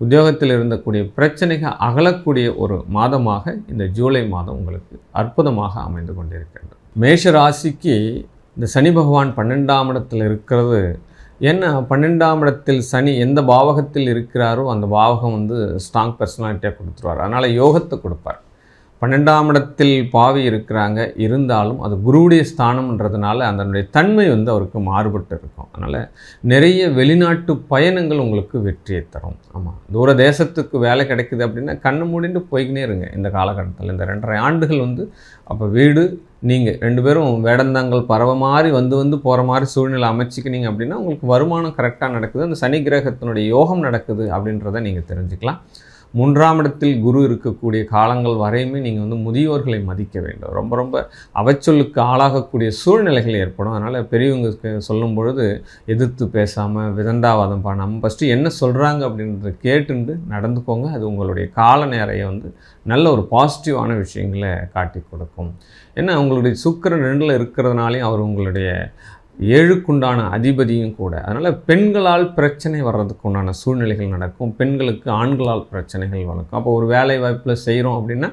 உத்தியோகத்தில் இருந்தக்கூடிய பிரச்சனைகள் அகலக்கூடிய ஒரு மாதமாக இந்த ஜூலை மாதம் உங்களுக்கு அற்புதமாக அமைந்து கொண்டிருக்கின்றது மேஷ ராசிக்கு இந்த சனி பகவான் பன்னெண்டாம் இடத்தில் இருக்கிறது. என்ன? பன்னெண்டாம் இடத்தில் சனி எந்த பாவகத்தில் இருக்கிறாரோ அந்த பாவகம் வந்து ஸ்ட்ராங் பர்சனாலிட்டியாக கொடுத்துருவார். அதனால் யோகத்தை கொடுப்பார். பன்னெண்டாம் இடத்தில் பாவி இருக்கிறாங்க. இருந்தாலும் அது குருவுடைய ஸ்தானம்ன்றதுனால அதனுடைய தன்மை வந்து அவருக்கு மாறுபட்டு இருக்கும். அதனால் நிறைய வெளிநாட்டு பயணங்கள் உங்களுக்கு வெற்றியை தரும். ஆமாம் தூர தேசத்துக்கு வேலை கிடைக்குது அப்படின்னா கண்ணு மூடிட்டு போய்கினே இருங்க. இந்த காலகட்டத்தில் இந்த ரெண்டரை ஆண்டுகள் வந்து அப்போ வீடு நீங்கள் ரெண்டு பேரும் வேடந்தாங்கள் பறவை மாதிரி வந்து வந்து போகிற மாதிரி சூழ்நிலை அமைச்சிக்கினீங்க அப்படின்னா உங்களுக்கு வருமானம் கரெக்டாக நடக்குது. அந்த சனி கிரகத்தினுடைய யோகம் நடக்குது அப்படின்றத நீங்கள் தெரிஞ்சுக்கலாம். மூன்றாம் இடத்தில் குரு இருக்கக்கூடிய காலங்கள் வரையுமே நீங்கள் வந்து முதியோர்களை மதிக்க வேண்டும். ரொம்ப ரொம்ப அவச்சொல்லுக்கு ஆளாகக்கூடிய சூழ்நிலைகள் ஏற்படும். அதனால் பெரியவங்க சொல்லும் பொழுது எதிர்த்து பேசாமல் விதண்டாவாதம் பண்ணாமல் ஃபஸ்ட்டு என்ன சொல்கிறாங்க அப்படின்றத கேட்டுண்டு நடந்துக்கோங்க. அது உங்களுடைய கால நேரையை வந்து நல்ல ஒரு பாசிட்டிவான விஷயங்களை காட்டி கொடுக்கும். ஏன்னா உங்களுடைய சுக்கரன் ரெண்டில் இருக்கிறதுனாலையும் அவர் உங்களுடைய ஏழுக்குண்டான அதிபதியும் கூட. அதனால் பெண்களால் பிரச்சனை வர்றதுக்கு உண்டான சூழ்நிலைகள் நடக்கும். பெண்களுக்கு ஆண்களால் பிரச்சனைகள் வளர்க்கும். அப்போ ஒரு வேலை வாய்ப்பில் செய்கிறோம் அப்படின்னா